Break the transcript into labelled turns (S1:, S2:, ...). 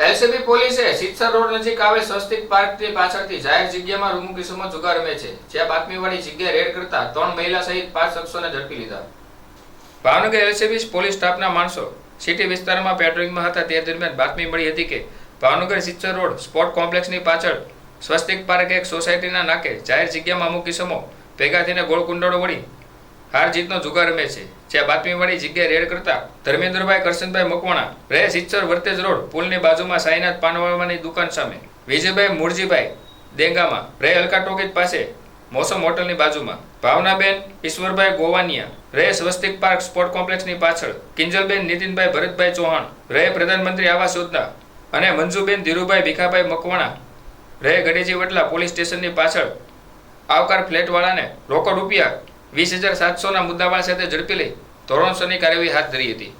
S1: LCB પોલીસે સિત્સર road નજીક આવેલ સ્વસ્તિક પાર્કની પાછળથી જાહેર જગ્યામાં રૂમુકી સમો જુગાર રમે છે, જ્યાં બાતમીવાળી જગ્યાએ રેડ કરતા ત્રણ મહિલા સહિત પાંચ શખ્સોને ઝડપી લીધા. ભાવનગર એલસીબી પોલીસ સ્ટાફના માણસો સિટી વિસ્તારમાં પેટ્રોલિંગમાં હતા, તે દરમિયાન બાતમી મળી હતી કે ભાવનગર સિત્સર રોડ સ્પોર્ટ કોમ્પ્લેક્સની પાછળ સ્વસ્તિક પાર્ક એક સોસાયટીના નાકે જાહેર જગ્યામાં અમુક કિસ્મો ભેગા થઈને ગોળ કુંડળો વળી હાર જીતનો જુગાર રમે છે. જ્યાં બાતમીવાળી જગ્યાએ રેડ કરતા ધર્મેન્દ્રભાઈ કરશનભાઈ મકવાણા રહે સિત્સર વર્તેજ રોડ પુલની બાજુમાં સાઈનાથ પાનવાળાની દુકાન સામે. વિજયભાઈ મુરજીભાઈ દેંગામાં રહે અલકા ટોકીજ પાસે મોસમ હોટલની બાજુમાં. ભાવનાબેન ઈશ્વરભાઈ ગોવાનિયા રહે સ્વસ્તિક પાર્ક સ્પોર્ટ કોમ્પ્લેક્સની પાછળ. કિંજલબેન નીતિનભાઈ ભરતભાઈ ચૌહાણ રહે પ્રધાનમંત્રી આવાસ યોજના અને મંજુબેન ધીરુભાઈ ભીખાભાઈ મકવાણા રહે ગઢેજી વટલા પોલીસ સ્ટેશનની પાછળ. આવકાર ફ્લેટવાળાને રોકડ રૂપિયા વીસ હજાર સાતસોના મુદ્દામાલ સાથે ઝડપી લઈ ધોરણસરની કાર્યવાહી હાથ ધરી હતી.